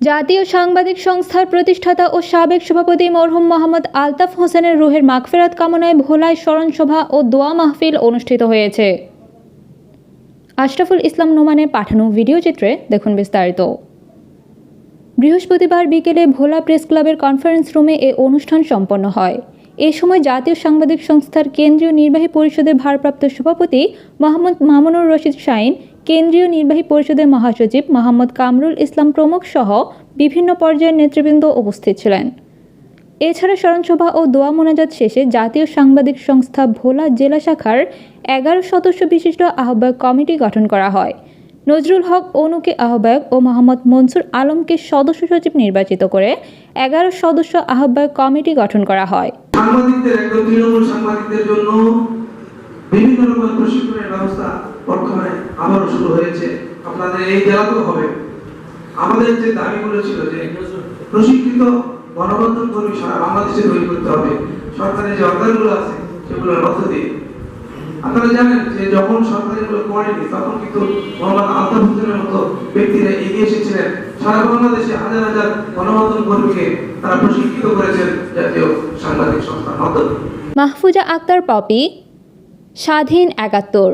জাতীয় সাংবাদিক সংস্থার প্রতিষ্ঠাতা ও সাবেক সভাপতি মরহুম মোহাম্মদ আলতাফ হোসেনের রুহের মাগফেরাত কামনায় ভোলায় স্মরণসভা ও দোয়া মাহফিল অনুষ্ঠিত হয়েছে। আশরাফুল ইসলাম নোমানের পাঠানো ভিডিও চিত্রে দেখুন বিস্তারিত। বৃহস্পতিবার বিকেলে ভোলা প্রেস ক্লাবের কনফারেন্স রুমে এ অনুষ্ঠান সম্পন্ন হয়। এ সময় জাতীয় সাংবাদিক সংস্থার কেন্দ্রীয় নির্বাহী পরিষদের ভারপ্রাপ্ত সভাপতি মোহাম্মদ মামুনুর রশিদ শাইন কেন্দ্রীয় নির্বাহী পরিষদের মহাসচিব মোহাম্মদ কামরুল ইসলাম প্রমুখ সহ বিভিন্ন পর্যায়ের নেতৃবৃন্দ উপস্থিত ছিলেন। এছাড়া স্মরণসভা ও দোয়া মোনাজাত শেষে জাতীয় সাংবাদিক সংস্থা ভোলা জেলা শাখার এগারো সদস্য বিশিষ্ট আহ্বায়ক কমিটি গঠন করা হয়। নজরুল হক, অনুকে আহ্বায়ক ও মোহাম্মদ মনসুর আলমকে সদস্য সচিব নির্বাচিত করে এগারো সদস্য আহ্বায়ক কমিটি গঠন করা হয়। সাংবাদিকদের তৃণমূল সাংবাদিকদের জন্য বিভিন্ন রকমের প্রশিক্ষণের ব্যবস্থা বর্তমানে আবারও শুরু হয়েছে। আপনাদের এই জেলাতেও হবে। আমাদের যে দাবিগুলো ছিল যে প্রশিক্ষিত গণমাধ্যম কর্মী সারা বাংলাদেশে তৈরি করতে হবে, সরকারের যে অর্গানগুলো আছে, সেগুলোর মধ্য দিয়ে। আপনারা জানেন যে যখন সরকার এগুলো করেনি, তখন কিন্তু মোহাম্মদ আলতাফ হোসেনের মতো ব্যক্তিরা এগিয়ে এসেছিলেন। সারা বাংলাদেশে হাজার হাজার গণমাধ্যম কর্মীকে তারা প্রশিক্ষিত করেছেন জাতীয় সাংবাদিক সংস্থার মাধ্যমে মাহফুজা আক্তার, পপি, স্বাধীন একাত্তর।